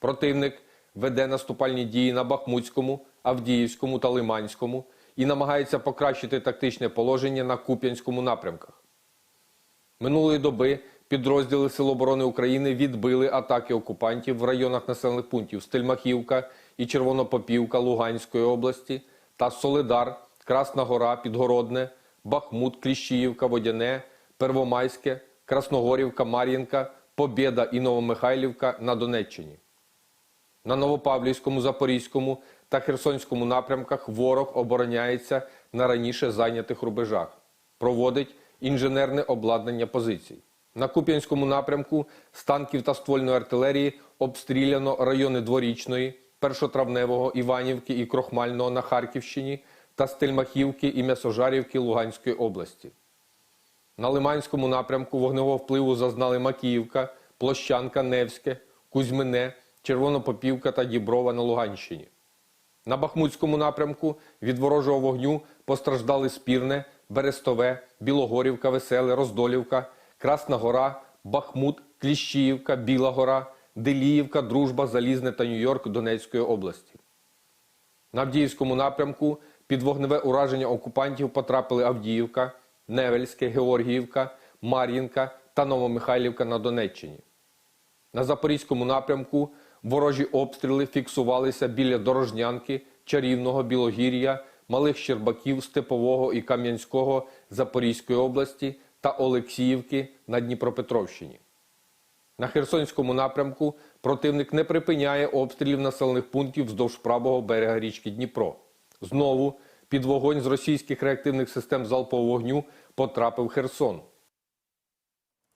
Противник веде наступальні дії на Бахмутському, Авдіївському та Лиманському і намагається покращити тактичне положення на Куп'янському напрямках. Минулої доби підрозділи Сил оборони України відбили атаки окупантів в районах населених пунктів Стельмахівка і Червонопопівка Луганської області та Солидар, Красна Гора, Підгородне, Бахмут, Кліщіївка, Водяне, Первомайське, Красногорівка, Мар'їнка, Побєда і Новомихайлівка на Донеччині. На Новопавлівському, Запорізькому та Херсонському напрямках ворог обороняється на раніше зайнятих рубежах, проводить інженерне обладнання позицій. На Куп'янському напрямку з танків та ствольної артилерії обстріляно райони Дворічної, Першотравневого, Іванівки і Крохмального на Харківщині та Стельмахівки і М'ясожарівки Луганської області. На Лиманському напрямку вогневого впливу зазнали Макіївка, Площанка, Невське, Кузьмине, Червонопопівка та Діброва на Луганщині. На Бахмутському напрямку від ворожого вогню постраждали Спірне, Берестове, Білогорівка, Веселе, Роздолівка, Красна Гора, Бахмут, Кліщіївка, Біла Гора, Деліївка, Дружба, Залізне та Нью-Йорк Донецької області. На Авдіївському напрямку під вогневе ураження окупантів потрапили Авдіївка, Невельське, Георгіївка, Мар'їнка та Новомихайлівка на Донеччині. На Запорізькому напрямку ворожі обстріли фіксувалися біля Дорожнянки, Чарівного, Білогір'я, Малих Щербаків, Степового і Кам'янського Запорізької області та Олексіївки на Дніпропетровщині. На Херсонському напрямку противник не припиняє обстрілів населених пунктів вздовж правого берега річки Дніпро. Знову під вогонь з російських реактивних систем залпового вогню потрапив Херсон.